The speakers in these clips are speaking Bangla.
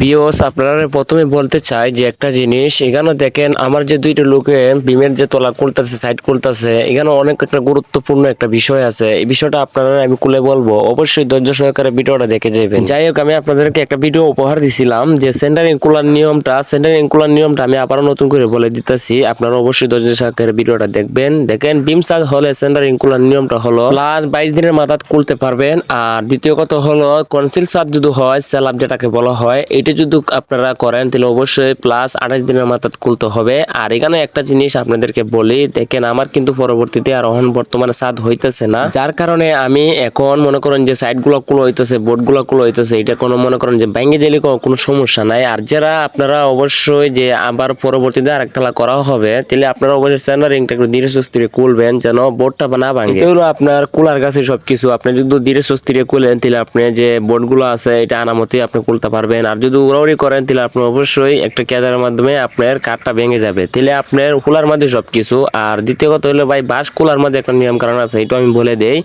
বিওস আপনারা প্রথমে বলতে চাই যে একটা জিনিস, এখানে দেখেন আমার যে দুইটা লোকে বিমের যে তলা করতেছে সাইড করতেছে এখানে অনেক একটা গুরুত্বপূর্ণ একটা বিষয় আছে। এই বিষয়টা আপনারা, আমি খুলে বলব। অবশ্যই ধৈর্য সহকারে ভিডিওটা দেখে যাবেন। যাই হোক, আমি আপনাদেরকে একটা ভিডিও উপহার দিছিলাম যে সেন্টারিং কুলার নিয়মটা সেন্টারিং কুলার নিয়মটা আমি আবারও নতুন করে বলে দিতেছি। আপনারা অবশ্যই ধৈর্য সহকারে ভিডিওটা দেখবেন। দেখেন, বিম সাজ হলে সেন্টারিং কুলার নিয়মটা হলো প্লাস বাইশ দিনের মাথাত খুলতে পারবেন। আর দ্বিতীয় কথা হলো কনসিল সাজ যদি হয় সেলাপ যেটাকে বলা হয় এটা যদি আপনারা করেন, তাহলে অবশ্যই প্লাস আঠাশ দিনের মাথাত খুলতে হবে। আর এখানে একটা জিনিস আপনাদেরকে বলি, দেখেন আমার কিন্তু পরবর্তীতে আর এখন বর্তমানে সাদ হইতেছে না। যার কারণে আমি এখন মনে করেন যে সাইডগুলো কুলো হইতেছে বোর্ডগুলো কুলো হইতেছে, এটা কোনো মনে করেন যে ব্যাঙ্গে দিলে কোনো- সমস্যা নাই। আর যারা আপনারা অবশ্যই যে আবার পরবর্তীতে আরেকতলা করা হবে, তাহলে আপনারা অবশ্যই সেন্টারিংটা একটু ধীরে সুস্থিরে খুলবেন, যেন বোর্ডটা না ভাঙে। এটা আপনার কুলার কাছে সবকিছু, আপনি যদি ধীরে সুস্থিরে খুলেন, তাহলে আপনি যে বোর্ডগুলো আছে, এটা আনামতি আপনি খুলতে পারবেন। আর যদি উড়াউড়ি করেন, তাহলে আপনি অবশ্যই একটা ক্যাজারের মাধ্যমে আপনার কাঠটা ভেঙে যাবে। তাহলে আপনার কুলার মধ্যে সবকিছু। আর দ্বিতীয় কথা হলো ভাই বাস কুলার মধ্যে একটা নিয়ম কারণ আছে এটা আমি বলে দেই।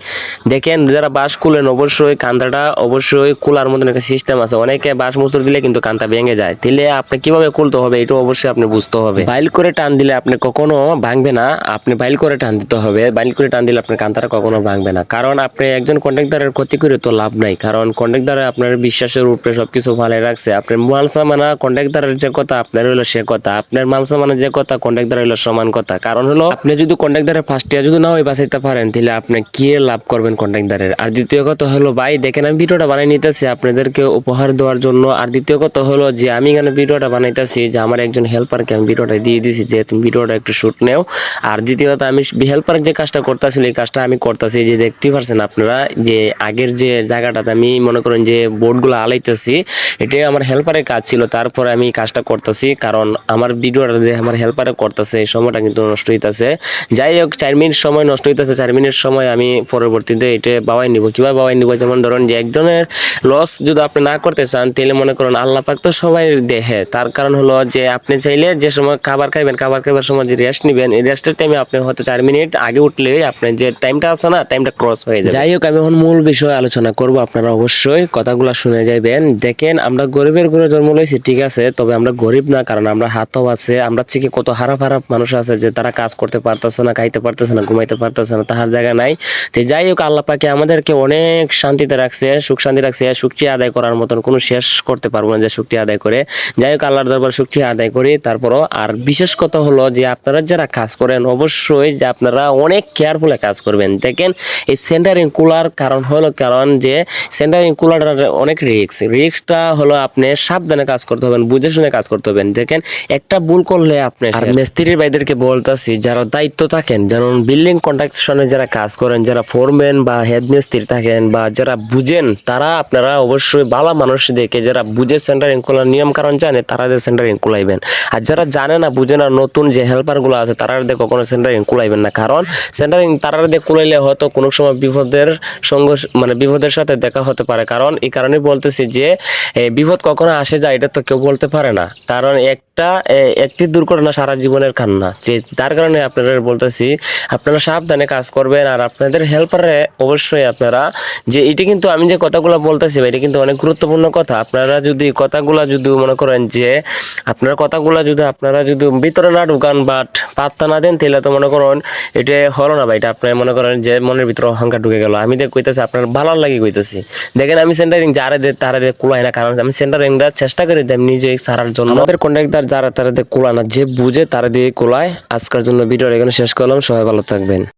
দেখেন, যারা বাস খুলেন অবশ্যই কান্তাটা অবশ্যই কুলার মধ্যে একটা সিস্টেম আছে। অনেকে বাস মুসুর দিলে কিন্তু কান্তা ভেঙে যায়। তাহলে আপনি কীভাবে খুলতে হবে এটা অবশ্যই আপনি বুঝতে হবে। বাইল করে টান দিলে আপনি কখনো ভাঙবে না, আপনি বাইল করে টান দিতে হবে। বাইল করে টান দিলে আপনার কান্তাটা কখনো ভাঙবে না। কারণ আপনি একজন কন্ট্রাক্টরের ক্ষতি করে তো লাভ নাই। কারণ কন্ট্রাক্টরে আপনার বিশ্বাসের উপরে সবকিছু ভালো রাখছে। আপনার মাল সামানা কন্ট্রাক্টরের যে কথা, আপনার হলো সে কথা। আপনার মাল সামানা যে কথা কন্ট্রাক্টর হলো সমান কথা। কারণ হলো, আপনি যদি কন্ট্রাক্টরের ফার্স্ট ইয়ার যদি না ওই বাঁচাইতে পারেন, তাহলে আপনি কি লাভ করবেন কন্ট্রাক্টরের আর দ্বিতীয় কথা হলো, ভাই, দেখেন আমি ভিডিওটা বানাই নিতেছি আপনাদেরকে উপহার দেওয়ার জন্য। আর দ্বিতীয় কথা হলো যে, আমি এখানে ভিডিওটা বানাইতেছি, যে আমার একজন হেল্পারকে আমি ভিডিওটা দিয়ে দিছি, যে তুমি ভিডিওটা একটু শুট নেও। আর দ্বিতীয়ত আমি হেল্পার যে কাজটা করতেছিল, এই কাজটা আমি করতেছি যে দেখতে পারছেন আপনারা, যে আগের যে জায়গাটাতে আমি মনে করেন যে বোর্ডগুলো আলাইতেছি, এটাই আমার হেল্পারের কাজ ছিল, তারপরে আমি কাজটা করতেছি। কারণ আমার ভিডিওটা যে আমার হেল্পারে করতেছে, এই সময়টা কিন্তু নষ্ট হইতেছে। যাই হোক, চার মিনিট সময় নষ্ট হইতেছে, চার মিনিট সময় আমি পরবর্তীতে এটা বাবাই নিব। কীভাবে বাবাই নিব? যেমন ধরুন যে একজনের লস যদি আপনি না করতে চান, তাহলে মনে করুন আল্লাহ পাক তো সবাই দেহে তার কারণ হলো যে আপনি চাইলে যে সময় খাবার খাইবেন, খাবার খাইবার সময় যে রেস্ট নেবেন, এই রেস্টের টাইমে আপনি হয়তো চার মিনিট আগে উঠলে আপনার যে টাইমটা আছে না টাইমটা ক্রস হয়ে যায় যাই হোক, আমি এখন মূল বিষয়ে আলোচনা করব। আপনারা অবশ্যই কথাগুলো শুনে যাবেন দেখেন, আমরা গরিবের ঘরে জন্ম লইছি, ঠিক আছে, তবে আমরা গরিব না, কারণ আমরা হাতও আছে, আমরা থেকে কত হারাপ হারাপ মানুষ আছে যে তারা কাজ করতে পারতেছে না, খাইতে পারতেছে না, ঘুমাইতে পারতেছে না, তাহার জায়গা নাই। তো যাই হোক, আল্লাহ পাকে আমাদেরকে অনেক শান্তিতে রাখছে, সুখ শান্তি রাখছে, সুক্রিয়া আদায় করার মতন কোনো শেষ করতে পারব না যে সুক্রিয়া আদায় করে। যাই হোক, আল্লাহর দরবার সুক্রিয়া আদায় করি, তারপরও আর বিশেষ কথা হলো যে আপনারা যারা কাজ করেন, অবশ্যই যে আপনারা অনেক কেয়ারফুলে কাজ করবেন। দেখেন, এই সেন্টারিং কুলার কারণ হলো কারণ যে সেন্টারিং কুলারটা অনেক রিক্স রিক্সটা হলো আপনি সাবধানে কাজ করতে হবেন বুঝে শুনে কাজ করতে হবেন। দেখেন একটা ভুল করলে আপনি আর মিস্ত্রির ভাইদেরকে বলতাছি যারা দায়িত্ব থাকেন যেমন বিল্ডিং কন্ট্রাকশনে যারা কাজ করেন যারা ফোরম্যান বা হেড মিস্ত্রি থাকেন বা যারা বুঝেন তারা আপনারা অবশ্যই ভালো মানুষ দেখে যারা বুঝে সেন্টারিং কুলার নিয়ম কারণ জানে তারা যে সেন্টারিং কুলাইবেন আর যারা জানে না বুঝে না নতুন যে হেল্পারগুলো আছে তারা দিয়ে কখনো সেন্টারিং কুলাইবেন না। কারণ সেন্টারিং তারা দিয়ে কুলাইলে হয়তো কোনো সময় বিপদের সঙ্গে মানে বিপদের সাথে দেখা হতে পারে। কারণ এই কারণে বলতেছি যে বিপদ কখনো আসে যায় এটা তো কেউ বলতে পারে না। কারণ একটা একটি দুর্ঘটনা সারা জীবনের কান্না। যে তার কারণে আপনাদের বলতেছি, আপনারা সাবধানে কাজ করবেন আর আপনাদের হেল্পারে অবশ্যই আপনারা, যে, এটা কিন্তু আমি যে কথাগুলো বলতেছি এটা কিন্তু অনেক গুরুত্বপূর্ণ কথা। আপনারা যদি কথাগুলা যদি মনে করেন যে, আপনার কথাগুলা যদি আপনারা যদি ভিতরে না ঢুকান বাট পাত্তা না দেন, তাহলে তো মনে করেন এটা হলো না ভাই, এটা আপনার মনে করেন যে, মনের ভিতরে অহংকার ঢুকে গেল। আমি দেখ কইতেছি, আপনার ভালো লাগে কইতেছি। দেখেন আমি সেন্টারিং যারা দে, তারা দে কুলাই না, কারণ আমি সেন্টারিংটা চেষ্টা করি নিজে সারার জন্য। আমাদের কন্ট্রাক্টর যারা তারা কোলায় না, যে বুঝে তারা দিয়ে কোলায়। আজকের জন্য ভিডিওটা এখানে শেষ করলাম, সবাই ভালো থাকবেন।